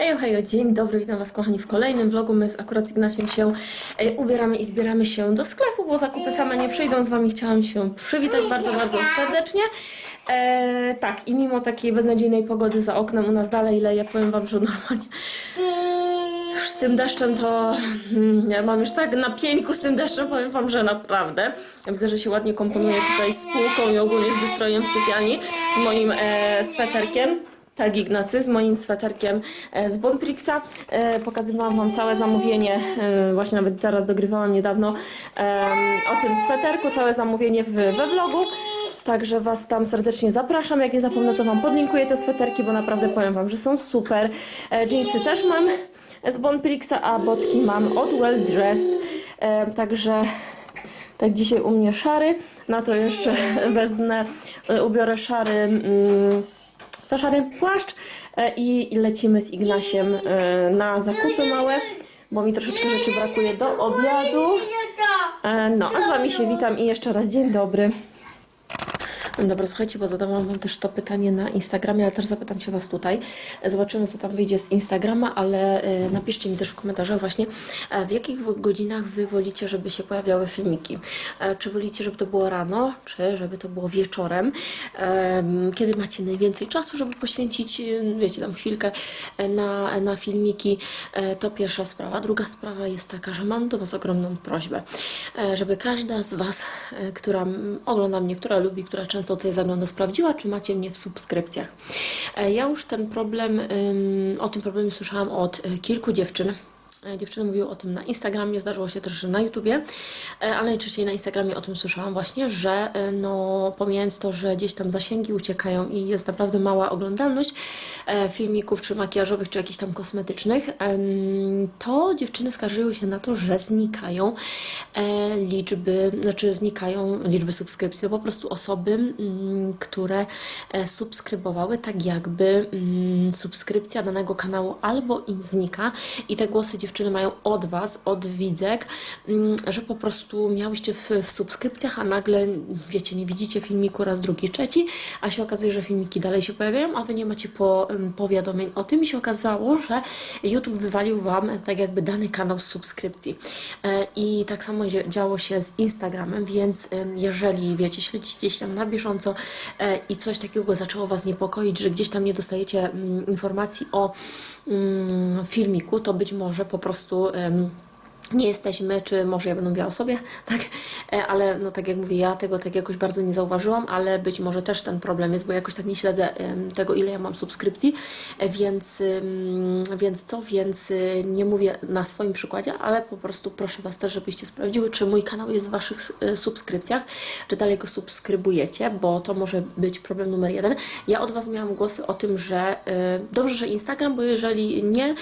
Hej, hej, dzień dobry, witam Was kochani w kolejnym vlogu. My z akurat z Ignaciem się e, ubieramy i zbieramy się do sklepu, bo zakupy same nie przyjdą. Z Wami chciałam się przywitać bardzo, bardzo serdecznie. E, tak, i mimo takiej beznadziejnej pogody za oknem u nas dalej leje, powiem Wam, że normalnie już z tym deszczem to mm, ja mam już tak na pieńku z tym deszczem, powiem Wam, że naprawdę. Ja widzę, że się ładnie komponuje tutaj z półką i ogólnie z wystrojem w sypialni, z moim e, sweterkiem. Tak, Ignacy, z moim sweterkiem e, z Bonprixa. E, pokazywałam Wam całe zamówienie, e, właśnie nawet teraz dogrywałam niedawno o tym sweterku, całe zamówienie we vlogu. Także Was tam serdecznie zapraszam. Jak nie zapomnę, to Wam podlinkuję te sweterki, bo naprawdę powiem Wam, że są super. Jeansy też mam z Bonprixa, a botki mam od Well Dressed. Także tak dzisiaj u mnie szary. Na to jeszcze wezmę, ubiorę szary. Mm, to szary płaszcz e, i i lecimy z Ignasiem e, na zakupy małe, bo mi troszeczkę rzeczy brakuje do obiadu. E, No, a z Wami się witam i jeszcze raz dzień dobry. Dobra, słuchajcie, bo zadałam Wam też to pytanie na Instagramie, ale też zapytam się Was tutaj. Zobaczymy, co tam wyjdzie z Instagrama, ale e, napiszcie mi też w komentarzach właśnie, e, w jakich godzinach Wy wolicie, żeby się pojawiały filmiki. E, Czy wolicie, żeby to było rano, czy żeby to było wieczorem? Em, Kiedy macie najwięcej czasu, żeby poświęcić, wiecie, tam chwilkę na, na filmiki, to pierwsza sprawa. Druga sprawa jest taka, że mam do Was ogromną prośbę, żeby każda z Was, która ogląda mnie, która lubi, która często tutaj zagląda, sprawdziła, czy macie mnie w subskrypcjach. E, Ja już ten problem, o tym problemie słyszałam od e, kilku dziewczyn. E, Dziewczyny mówiły o tym na Instagramie, zdarzyło się też, że na YouTubie, e, ale najczęściej na Instagramie o tym słyszałam właśnie, że e, no, pomijając to, że gdzieś tam zasięgi uciekają i jest naprawdę mała oglądalność filmików, czy makijażowych, czy jakichś tam kosmetycznych, to dziewczyny skarżyły się na to, że znikają liczby, znaczy znikają liczby subskrypcji, po prostu osoby, mm, które subskrybowały, tak jakby mm, subskrypcja danego kanału albo im znika i te głosy dziewczyny mają od Was, od widzek, mm, że po prostu miałyście w, w subskrypcjach, a nagle, wiecie, nie widzicie filmiku raz, drugi, trzeci, a się okazuje, że filmiki dalej się pojawiają, a Wy nie macie po, ym, powiadomień o tym i się okazało, że YouTube wywalił Wam tak jakby dany kanał z subskrypcji. E, I tak samo dzia- działo się z Instagramem, więc jeżeli, wiecie, śledzicie gdzieś tam na bieżąco e, i coś takiego zaczęło Was niepokoić, że gdzieś tam nie dostajecie mm, informacji o mm, filmiku, to być może po prostu em, nie jesteśmy, czy może ja będę mówiła o sobie, tak, E, ale no tak jak mówię, ja tego tak jakoś bardzo nie zauważyłam, ale być może też ten problem jest, bo jakoś tak nie śledzę tego, ile ja mam subskrypcji, e, więc, więc co, więc y, nie mówię na swoim przykładzie, ale po prostu proszę Was też, żebyście sprawdziły, czy mój kanał jest w Waszych e, subskrypcjach, czy dalej go subskrybujecie, bo to może być problem numer jeden. Ja od Was miałam głosy o tym, że e, dobrze, że Instagram, bo jeżeli nie,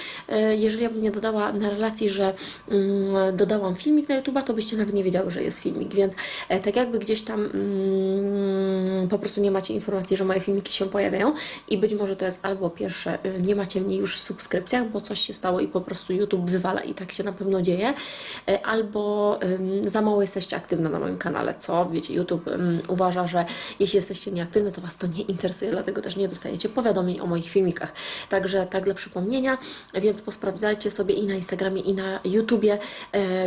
jeżeli ja bym nie dodała na relacji, że mm, dodałam filmik na YouTube'a, to byście nawet nie wiedziały, że jest filmik, więc e, tak jakby gdzieś tam mm, po prostu nie macie informacji, że moje filmiki się pojawiają i być może to jest albo pierwsze, y, nie macie mnie już w subskrypcjach, bo coś się stało i po prostu YouTube wywala i tak się na pewno dzieje, e, albo za mało jesteście aktywne na moim kanale, co wiecie, YouTube uważa, że jeśli jesteście nieaktywne, to Was to nie interesuje, dlatego też nie dostajecie powiadomień o moich filmikach. Także tak dla przypomnienia, więc posprawdzajcie sobie i na Instagramie, i na YouTubie,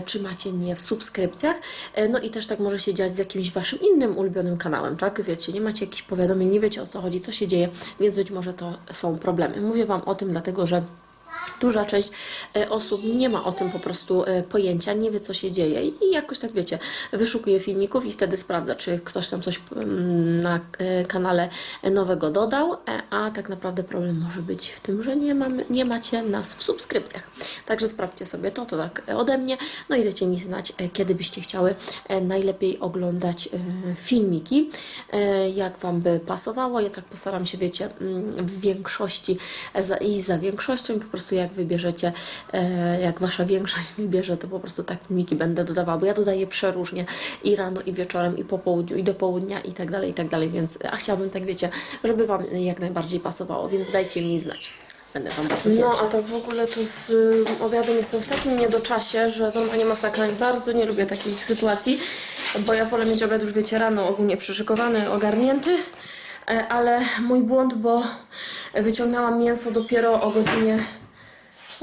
czy macie mnie w subskrypcjach. E, no i też tak może się dziać z jakimś Waszym innym ulubionym kanałem, tak? Wiecie, nie macie jakichś powiadomień, nie wiecie o co chodzi, co się dzieje, więc być może to są problemy. Mówię Wam o tym dlatego, że Duża część e, osób nie ma o tym po prostu e, pojęcia, nie wie co się dzieje i jakoś tak wiecie, wyszukuje filmików i wtedy sprawdza, czy ktoś tam coś mm, na e, kanale nowego dodał, a tak naprawdę problem może być w tym, że nie, mamy, nie macie nas w subskrypcjach. Także sprawdźcie sobie to, to tak ode mnie, no i dajcie mi znać, kiedy byście chciały najlepiej oglądać filmiki, jak Wam by pasowało. Ja tak postaram się, wiecie, mm, w większości i za większością, po prostu jak wybierzecie, e, jak Wasza większość wybierze, to po prostu tak filmiki będę dodawała, bo ja dodaję przeróżnie i rano, i wieczorem, i po południu, i do południa, i tak dalej, i tak dalej, więc a chciałabym tak, wiecie, żeby Wam jak najbardziej pasowało, więc dajcie mi znać. Będę Wam bardzo No, a tak w ogóle to z y, obiadem jestem w takim niedoczasie, że normalnie masakra. Bardzo nie lubię takich sytuacji, bo ja wolę mieć obiad już, wiecie, rano ogólnie przyszykowany, ogarnięty. E, Ale mój błąd, bo wyciągnęłam mięso dopiero o godzinie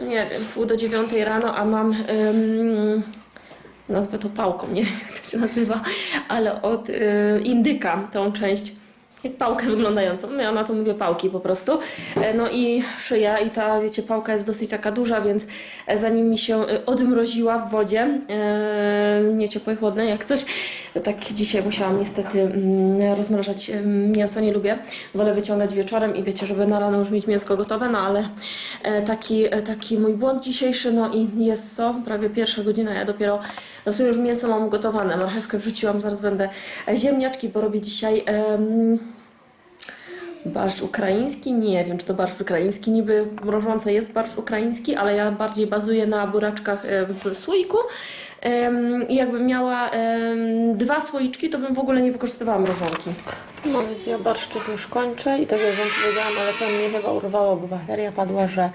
nie wiem, pół do dziewiątej rano, a mam, ym, nazwę to pałką, nie wiem jak to się nazywa, ale od y, indyka tą część, jak pałkę wyglądającą, ja na to mówię pałki po prostu, E, no i szyja i ta, wiecie, pałka jest dosyć taka duża, więc e, zanim mi się e, odmroziła w wodzie, nie ciepłej, chłodnej, jak coś, tak dzisiaj musiałam niestety mm, rozmrażać mięso, nie lubię, wolę wyciągać wieczorem i wiecie, żeby na rano już mieć mięsko gotowe, no ale taki, taki mój błąd dzisiejszy, no i jest co, prawie pierwsza godzina, ja dopiero, no w sumie już mięso mam ugotowane, marchewkę wrzuciłam, zaraz będę ziemniaczki, bo robię dzisiaj... Barszcz ukraiński? Nie wiem, czy to barszcz ukraiński. Niby w jest barszcz ukraiński, ale ja bardziej bazuję na buraczkach e, w słoiku. I jakbym miała dwa słoiczki, to bym w ogóle nie wykorzystywała mrożonki. No więc ja barszczyk już kończę i tak jak Wam powiedziałam, ale to mnie chyba urwało, bo bateria padła, że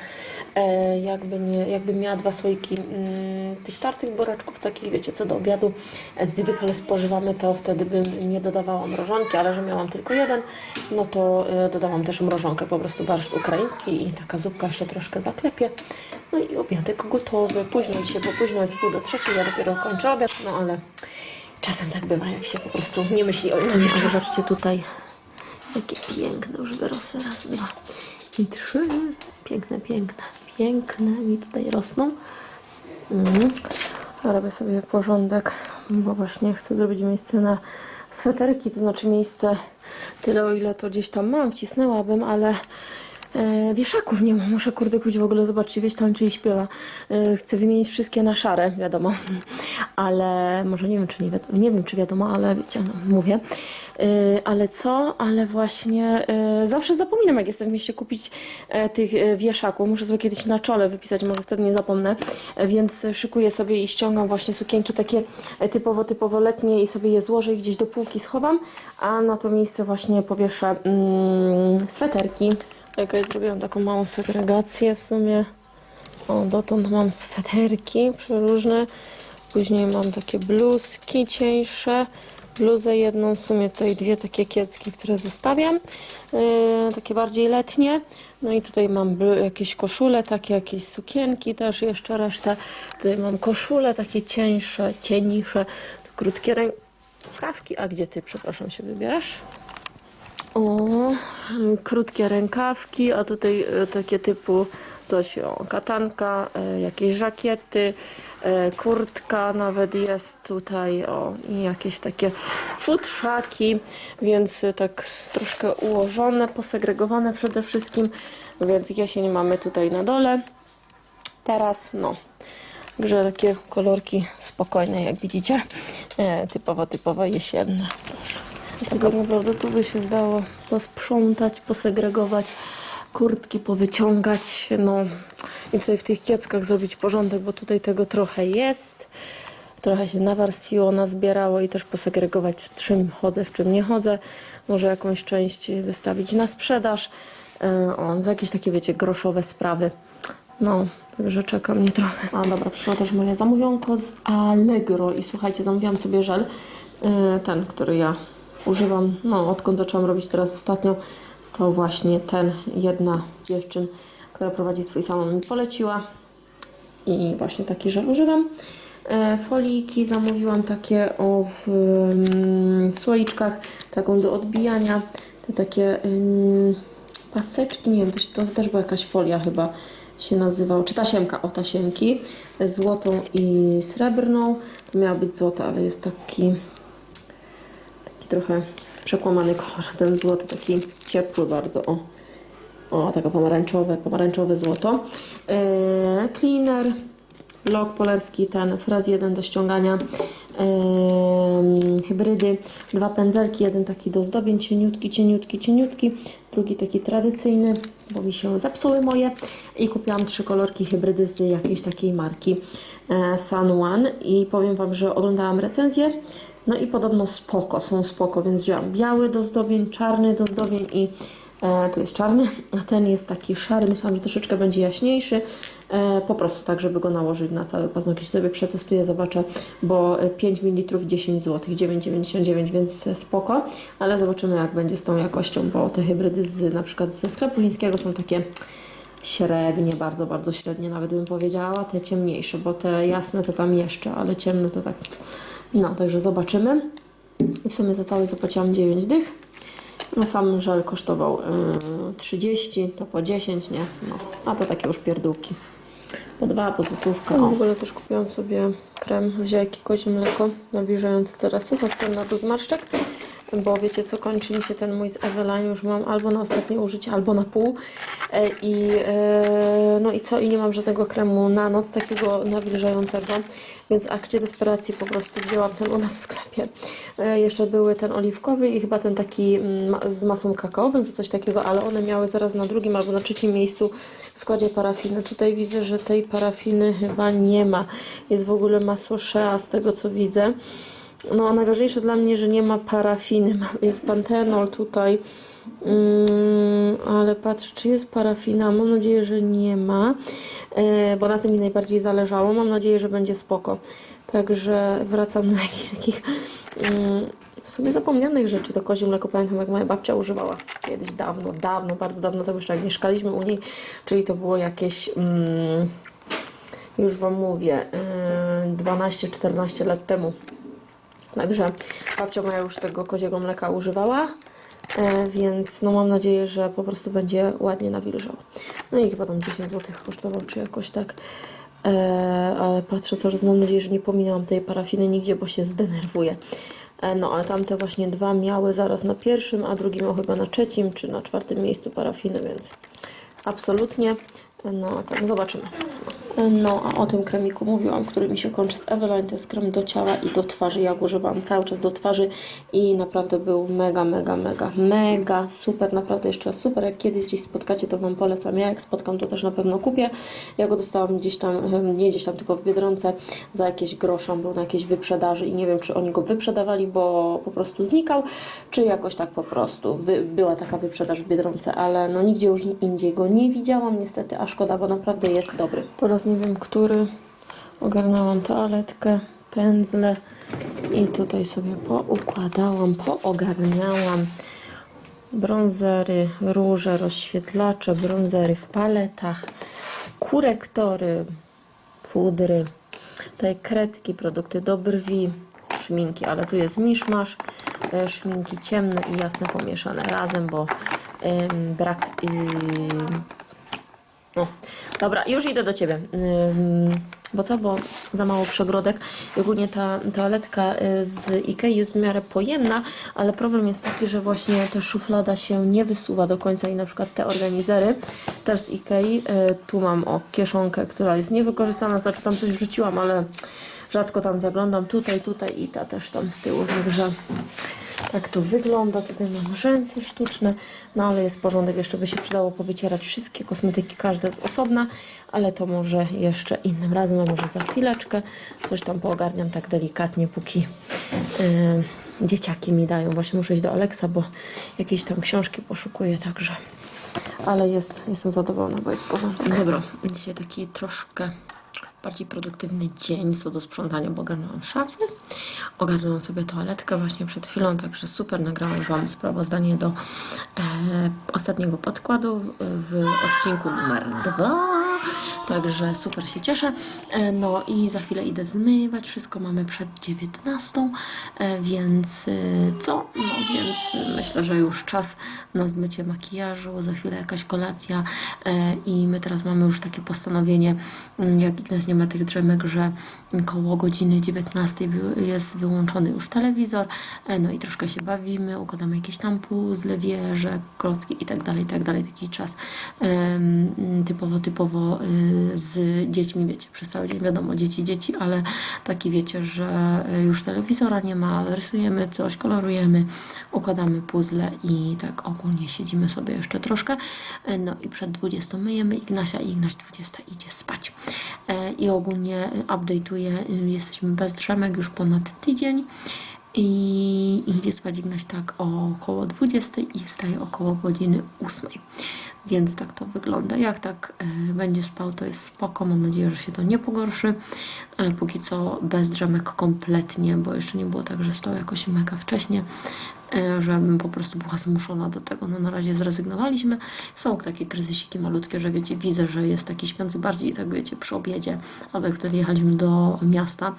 e, jakby, nie, jakby miała dwa słoiki mm, tych tartych buraczków, takich wiecie, co do obiadu e, zwykle spożywamy, to wtedy bym nie dodawała mrożonki, ale że miałam tylko jeden, no to e, dodałam też mrożonkę, po prostu barszcz ukraiński i taka zupka jeszcze troszkę zaklepie. No i obiadek gotowy. Późno dzisiaj, bo późno jest pół do trzeciej, ja dopiero kończę obiad, no ale czasem tak bywa, jak się po prostu nie myśli o innym. A zobaczcie tutaj, jakie piękne już wyrosły. Raz, dwa i trzy. Piękne, piękne, piękne mi tutaj rosną. Mm. Robię sobie porządek, bo właśnie chcę zrobić miejsce na sweterki, to znaczy miejsce tyle, o ile to gdzieś tam mam, wcisnęłabym, ale e, wieszaków nie mam. Muszę kurde kuć w ogóle zobaczyć, wieś tam czyli śpiewa. E, chcę wymienić wszystkie na szare, wiadomo, ale może nie wiem, czy nie, wiadomo, nie wiem, czy wiadomo, ale wiecie, no, mówię. E, ale co? Ale właśnie zawsze zapominam, jak jestem w mieście, kupić tych wieszaków. Muszę sobie kiedyś na czole wypisać, może wtedy nie zapomnę. Więc szykuję sobie i ściągam właśnie sukienki takie typowo, typowo letnie i sobie je złożę i gdzieś do półki schowam, a na to miejsce właśnie powieszę mm, sweterki. Jakaś zrobiłam taką małą segregację w sumie. O, dotąd mam sweterki przeróżne. Później mam takie bluzki cieńsze. Bluzę jedną, w sumie tutaj dwie takie kiecki, które zostawiam. Yy, takie bardziej letnie. No i tutaj mam jakieś koszule, takie jakieś sukienki też jeszcze resztę. Tutaj mam koszule takie cieńsze, cieniejsze, tu krótkie rękawki. A gdzie ty, przepraszam, się wybierasz? O, krótkie rękawki, a tutaj e, takie typu coś, o, katanka, e, jakieś żakiety, e, kurtka nawet jest tutaj, o, i jakieś takie futrzaki, więc tak troszkę ułożone, posegregowane przede wszystkim, więc jesień mamy tutaj na dole. Teraz, no, Także takie kolorki spokojne, jak widzicie, typowo, typowo jesienne. Proszę. Tego naprawdę tu by się zdało posprzątać, posegregować, kurtki powyciągać, no i tutaj w tych kieckach zrobić porządek, bo tutaj tego trochę jest. Trochę się nawarstwiło, nazbierało i też posegregować, w czym chodzę, w czym nie chodzę. Może jakąś część wystawić na sprzedaż. E, O, za jakieś takie, wiecie, groszowe sprawy. No, także czeka mnie trochę. A dobra, przyszło też moje zamówionko z Allegro i słuchajcie, zamówiłam sobie żel, yy, ten, który ja używam, no odkąd zaczęłam robić teraz ostatnio, to właśnie ten, jedna z dziewczyn, która prowadzi swój salon mi poleciła i właśnie taki żel używam. E, Foliki zamówiłam takie o w mm, słoiczkach, taką do odbijania, te takie paseczki, nie wiem, to, to też była jakaś folia chyba się nazywał, czy tasiemka, o tasiemki, złotą i srebrną, to miała być złota, ale jest taki trochę przekłamany kolor, ten złoty, taki ciepły bardzo, o. O, taka pomarańczowe, pomarańczowe złoto. Yy, cleaner, blok polerski, ten fraz jeden do ściągania, yy, hybrydy, dwa pędzelki, jeden taki do zdobień, cieniutki, cieniutki, cieniutki, drugi taki tradycyjny, bo mi się zepsuły moje. I kupiłam trzy kolorki hybrydy z jakiejś takiej marki e, Sun One. I powiem Wam, że oglądałam recenzję, no i podobno spoko, są spoko, więc wzięłam biały do zdobień, czarny do zdobień i E, to jest czarny, a ten jest taki szary. Myślałam, że troszeczkę będzie jaśniejszy. E, po prostu tak, żeby go nałożyć na cały paznokieć. Sobie przetestuję, zobaczę, bo e, 5 ml 10 zł, 9,99, więc spoko. Ale zobaczymy, jak będzie z tą jakością, bo te hybrydy z, na przykład ze sklepu chińskiego są takie średnie, bardzo, bardzo średnie, nawet bym powiedziała, te ciemniejsze, bo te jasne to tam jeszcze, ale ciemne to tak. No, także zobaczymy. I w sumie za cały zapłaciłam 9 dych. No sam żel kosztował yy, 30, to po 10, nie? No, a to takie już pierdółki. Po dwa, po złotówkę. W ogóle też kupiłam sobie krem z ziajki kozie mleko, nawilżający coraz sucho, na do zmarszczek. Bo wiecie co, kończy mi się ten mój z Eveline, już mam albo na ostatnie użycie, albo na pół. E, I e, no i co, i nie mam żadnego kremu na noc takiego nawilżającego, więc akcie desperacji po prostu wzięłam ten u nas w sklepie. E, jeszcze były ten oliwkowy i chyba ten taki mm, z masą kakaowym, czy coś takiego, ale one miały zaraz na drugim albo na trzecim miejscu w składzie parafiny. Tutaj widzę, że tej parafiny chyba nie ma. Jest w ogóle masło Shea z tego co widzę. No, a najważniejsze dla mnie, że nie ma parafiny. Jest pantenol tutaj, mm, ale patrzę, czy jest parafina. Mam nadzieję, że nie ma, e, bo na tym mi najbardziej zależało. Mam nadzieję, że będzie spoko. Także wracam do jakichś takich mm, w sumie zapomnianych rzeczy. To kozie mleko pamiętam, jak moja babcia używała kiedyś dawno, dawno, bardzo dawno temu, jeszcze jak mieszkaliśmy u niej, czyli to było jakieś. Mm, już Wam mówię, yy, 12-14 lat temu. Także babcia moja już tego koziego mleka używała, e, więc no mam nadzieję, że po prostu będzie ładnie nawilżał. No i chyba tam 10 zł kosztował, czy jakoś tak. E, ale patrzę coraz, mam nadzieję, że nie pominęłam tej parafiny nigdzie, bo się zdenerwuję. E, no ale tamte właśnie dwa miały zaraz na pierwszym, a drugi miał chyba na trzecim, czy na czwartym miejscu parafiny, więc absolutnie. No tak, zobaczymy. No, a o tym kremiku mówiłam, który mi się kończy z Eveline. To jest krem do ciała i do twarzy. Ja go używam cały czas do twarzy i naprawdę był mega, mega, mega, mega super. Naprawdę jeszcze super. Jak kiedyś gdzieś spotkacie, to Wam polecam. Ja jak spotkam, to też na pewno kupię. Ja go dostałam gdzieś tam, nie gdzieś tam, tylko w Biedronce za jakieś grosze. On był na jakiejś wyprzedaży i nie wiem, czy oni go wyprzedawali, bo po prostu znikał, czy jakoś tak po prostu wy, była taka wyprzedaż w Biedronce, ale no nigdzie już indziej go nie widziałam niestety, a szkoda, bo naprawdę jest dobry. Po raz nie wiem, który. Ogarnęłam toaletkę, pędzle i tutaj sobie poukładałam, poogarniałam brązery, róże, rozświetlacze, brązery w paletach, korektory, pudry, tutaj kredki, produkty do brwi, szminki, ale tu jest miszmasz, e, szminki ciemne i jasne pomieszane razem, bo brak ym, no, dobra, już idę do Ciebie. Bo co, bo za mało przegrodek. I ogólnie ta toaletka y, z Ikei jest w miarę pojemna, ale problem jest taki, że właśnie ta szuflada się nie wysuwa do końca i na przykład te organizery też z Ikei, y, tu mam o kieszonkę, która jest niewykorzystana, znaczy tam coś wrzuciłam, ale rzadko tam zaglądam, tutaj, tutaj i ta też tam z tyłu, także tak to wygląda. Tutaj mam rzęsy sztuczne, no ale jest porządek. Jeszcze by się przydało powycierać wszystkie kosmetyki, każda z osobna, ale to może jeszcze innym razem, a może za chwileczkę. Coś tam poogarniam tak delikatnie, póki yy, dzieciaki mi dają. Właśnie muszę iść do Aleksa, bo jakieś tam książki poszukuję, także. Ale jest, jestem zadowolona, bo jest porządek. Dobra, dzisiaj taki troszkę bardziej produktywny dzień co do sprzątania, bo ogarnęłam szafy, ogarnęłam sobie toaletkę właśnie przed chwilą, także super, nagrałam Wam sprawozdanie do e, ostatniego podkładu w, w odcinku numer dwa, także super się cieszę. E, no i za chwilę idę zmywać, wszystko mamy przed 19, e, więc e, co? No więc myślę, że już czas na zmycie makijażu, za chwilę jakaś kolacja i my teraz mamy już takie postanowienie, mm, jak Ignaś nie ma tych drzemek, że koło godziny 19 wy- jest wyłączony już telewizor, no i troszkę się bawimy, układamy jakieś tam puzzle, wieże, klocki i tak dalej, i tak dalej, taki czas typowo, typowo y, z dziećmi, wiecie, przez cały dzień wiadomo, dzieci, dzieci, ale taki wiecie, że y, już telewizora nie ma, ale rysujemy coś, kolorujemy, układamy puzzle i tak ogólnie siedzimy sobie jeszcze troszkę, E, no i przed 20 myjemy Ignasia i Ignaś 20 idzie spać. E, I ogólnie update'uję, y, jesteśmy bez drzemek już ponad tydzień i idzie spać Ignaś tak około 20 i wstaje około godziny 8. Więc tak to wygląda. Jak tak e, będzie spał, to jest spoko. Mam nadzieję, że się to nie pogorszy. E, póki co bez drzemek kompletnie, bo jeszcze nie było tak, że wstał jakoś mega wcześnie. E, żebym po prostu była zmuszona do tego. No na razie zrezygnowaliśmy. Są takie kryzysiki malutkie, że wiecie, widzę, że jest taki śpiący bardziej, tak wiecie, przy obiedzie, albo jak wtedy jechaliśmy do miasta,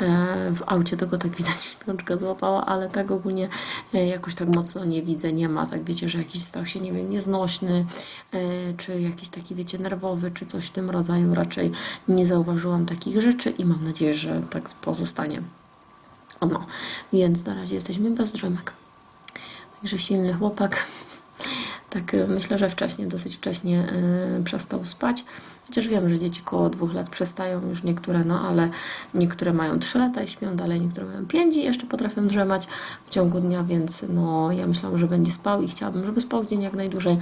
e, w aucie tego tak widać śpiączka złapała, ale tak ogólnie e, jakoś tak mocno nie widzę, nie ma, tak wiecie, że jakiś stał się, nie wiem, nieznośny, czy jakiś taki, wiecie, nerwowy, czy coś w tym rodzaju, raczej nie zauważyłam takich rzeczy i mam nadzieję, że tak pozostanie. No, więc na razie jesteśmy bez drzemek. Także silny chłopak. Tak y, myślę, że wcześniej, dosyć wcześnie y, przestał spać. Chociaż wiem, że dzieci koło dwóch lat przestają już niektóre, no ale niektóre mają trzy lata i śpią dalej, niektóre mają pięć i jeszcze potrafią drzemać w ciągu dnia, więc no ja myślałam, że będzie spał i chciałabym, żeby spał dzień jak najdłużej,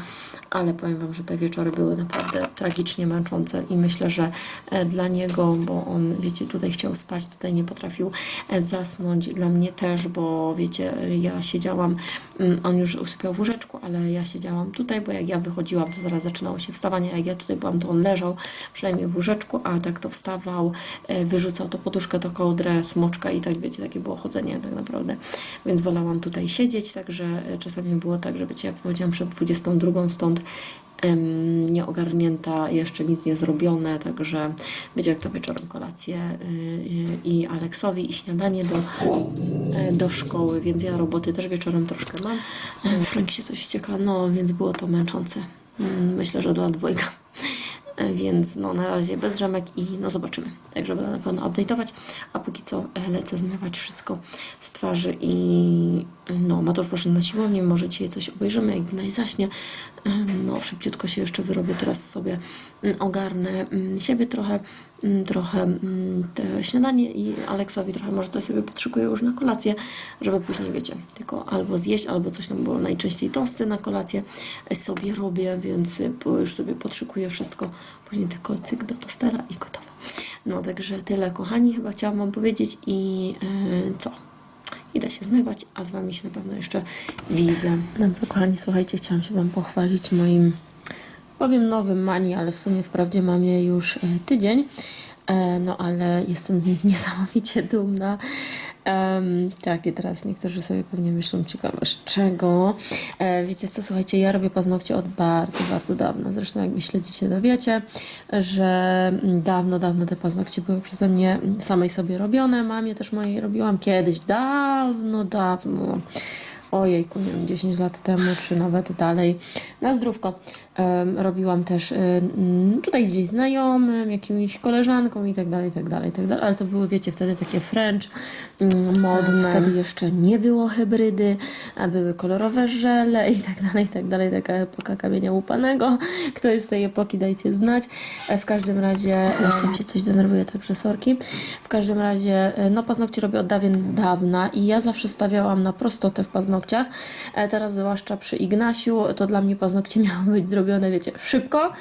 ale powiem Wam, że te wieczory były naprawdę tragicznie męczące i myślę, że e, dla niego, bo on, wiecie, tutaj chciał spać, tutaj nie potrafił e, zasnąć, dla mnie też, bo wiecie, ja siedziałam, mm, on już usypiał w łóżeczku, ale ja siedziałam tutaj, bo jak ja wychodziłam, to zaraz zaczynało się wstawanie, jak ja tutaj byłam, to on leżał przynajmniej w łóżeczku, a tak to wstawał, e, wyrzucał to poduszkę, to kołdrę, smoczka i tak wiecie, takie było chodzenie tak naprawdę, więc wolałam tutaj siedzieć, także e, czasami było tak, że wiecie, jak wychodziłam przed 22 stąd, nieogarnięta, jeszcze nic nie zrobione, także wiecie, jak to wieczorem kolację y, i Aleksowi i śniadanie do, e, do szkoły, więc ja roboty też wieczorem troszkę mam. E, Frank się coś wścieka, no więc było to męczące. Mm, Myślę, że dla dwojga. Więc no na razie bez rzemek i no zobaczymy. Także będę na pewno update'ować, a póki co e, lecę zmywać wszystko z twarzy i no Mateusz poszedł na siłownię, może dzisiaj coś obejrzymy, jak Gnaj zaśnie. E, No szybciutko się jeszcze wyrobię, teraz sobie ogarnę mm, siebie trochę, mm, trochę mm, śniadanie i Aleksowi trochę może coś sobie podszykuję już na kolację, żeby później, wiecie, tylko albo zjeść, albo coś tam było najczęściej tosty na kolację sobie robię, więc bo już sobie podszykuję wszystko, później tylko cyk do tostera i gotowe. No także tyle kochani, chyba chciałam Wam powiedzieć i e, co? Idę się zmywać, a z Wami się na pewno jeszcze widzę. Dobra, kochani, słuchajcie, chciałam się Wam pochwalić moim, powiem nowym mani, ale w sumie wprawdzie mam je już e, tydzień. E, no ale jestem niesamowicie dumna. Em, tak, i teraz niektórzy sobie pewnie myślą, ciekawe z czego. E, wiecie co, słuchajcie, ja robię paznokcie od bardzo, bardzo dawno. Zresztą jak mnie śledzicie, to wiecie, że dawno, dawno te paznokcie były przeze mnie samej sobie robione. Mamie też mojej robiłam kiedyś, dawno, dawno ojejku, nie wiem, 10 lat temu, czy nawet dalej, na zdrówko. Robiłam też em, tutaj gdzieś znajomym, jakimiś koleżanką i tak dalej, tak dalej, tak dalej, ale to były, wiecie, wtedy takie French mm, modne. Wtedy jeszcze nie było hybrydy, a były kolorowe żele i tak dalej, i tak dalej, taka epoka kamienia łupanego. Kto jest z tej epoki, dajcie znać. E, W każdym razie, aż tam się coś denerwuje, także sorki. W każdym razie, e, no paznokcie robię od dawien dawna i ja zawsze stawiałam na prostotę w paznokciach. E, Teraz zwłaszcza przy Ignasiu, to dla mnie paznokcie miały być zrobione, wiecie, szybko.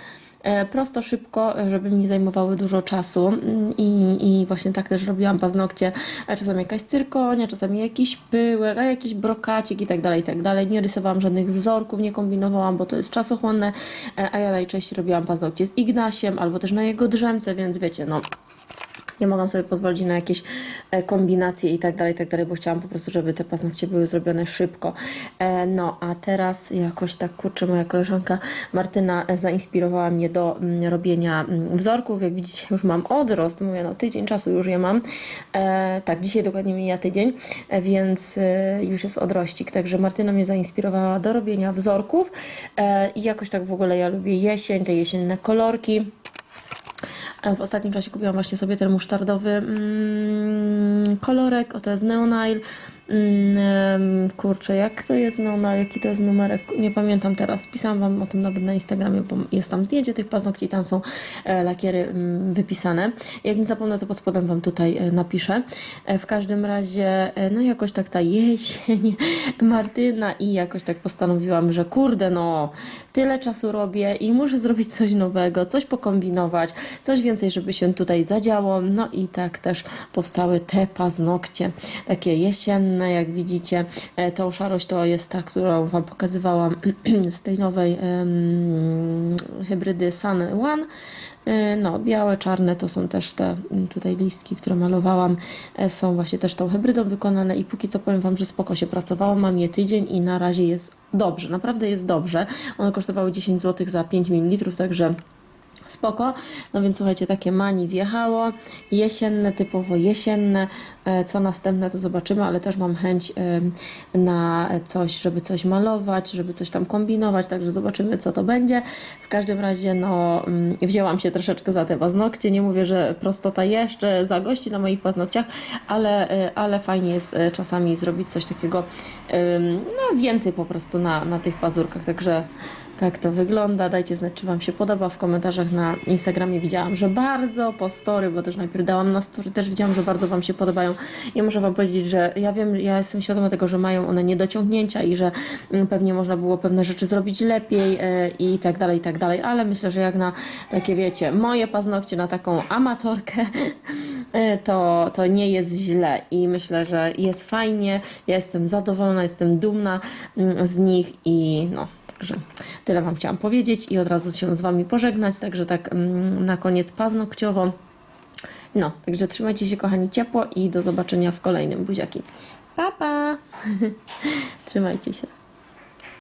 E, Prosto, szybko, e, żeby mi zajmowały dużo czasu Mm, I, i właśnie tak też robiłam paznokcie. Czasami jakaś cyrkonia, czasami jakiś pyłek, a jakiś brokacik i tak dalej, i tak dalej. Nie rysowałam żadnych wzorków, nie kombinowałam, bo to jest czasochłonne, e, a ja najczęściej robiłam paznokcie z Ignasiem albo też na jego drzemce, więc wiecie, no nie mogłam sobie pozwolić na jakieś e, kombinacje i tak dalej, tak dalej, bo chciałam po prostu, żeby te paznokcie były zrobione szybko. E, No, a teraz jakoś tak, kurczę, moja koleżanka Martyna e, zainspirowała mnie do mm, robienia mm, wzorków. Jak widzicie, już mam odrost, mówię, no tydzień czasu już je mam. Tak, dzisiaj dokładnie mija tydzień, więc już jest odrościk, także Martyna mnie zainspirowała do robienia wzorków i jakoś tak w ogóle ja lubię jesień, te jesienne kolorki. E, W ostatnim czasie kupiłam właśnie sobie ten musztardowy mm, kolorek, o to jest Neonile. Mm, kurczę, jak to jest Neonile, jaki to jest numerek, nie pamiętam teraz. Pisałam Wam o tym nawet na Instagramie, bo jest tam zdjęcie tych paznokci, tam są e, lakiery mm, wypisane. Jak nie zapomnę, to pod spodem Wam tutaj e, napiszę. E, w każdym razie, no jakoś tak ta jesień Martyna i jakoś tak postanowiłam, że kurde, no tyle czasu robię i muszę zrobić coś nowego, coś pokombinować, coś więcej, żeby się tutaj zadziało. No i tak też powstały te paznokcie, takie jesienne, jesienne, jak widzicie. E, Tą szarość to jest ta, którą Wam pokazywałam z tej nowej hybrydy Sun One. E, No, białe, czarne to są też te tutaj listki, które malowałam, e, są właśnie też tą hybrydą wykonane i póki co powiem Wam, że spoko się pracowało, mam je tydzień i na razie jest dobrze, naprawdę jest dobrze. One kosztowały 10 zł za 5 ml, także spoko. No więc słuchajcie, takie mani wjechało, jesienne, typowo jesienne, E, co następne to zobaczymy, ale też mam chęć na coś, żeby coś malować, żeby coś tam kombinować, także zobaczymy co to będzie. W każdym razie no mm, wzięłam się troszeczkę za te paznokcie, nie mówię, że prostota jeszcze zagości na moich paznokciach, ale, e, ale fajnie jest e, czasami zrobić coś takiego no więcej po prostu na, na tych pazurkach, także tak to wygląda. Dajcie znać, czy Wam się podoba. W komentarzach na Instagramie widziałam, że bardzo po story, bo też najpierw dałam na story, też widziałam, że bardzo Wam się podobają. I muszę Wam powiedzieć, że ja wiem, ja jestem świadoma tego, że mają one niedociągnięcia i że mm, pewnie można było pewne rzeczy zrobić lepiej e, i tak dalej, i tak dalej, ale myślę, że jak na takie, wiecie, moje paznokcie, na taką amatorkę, e, to, to nie jest źle i myślę, że jest fajnie. Ja jestem zadowolona, jestem dumna mm, z nich i no, Tyle Wam chciałam powiedzieć i od razu się z Wami pożegnać. Także tak mm, na koniec paznokciowo. No, także trzymajcie się kochani ciepło i do zobaczenia w kolejnym buziaki. Pa, pa! Trzymajcie się.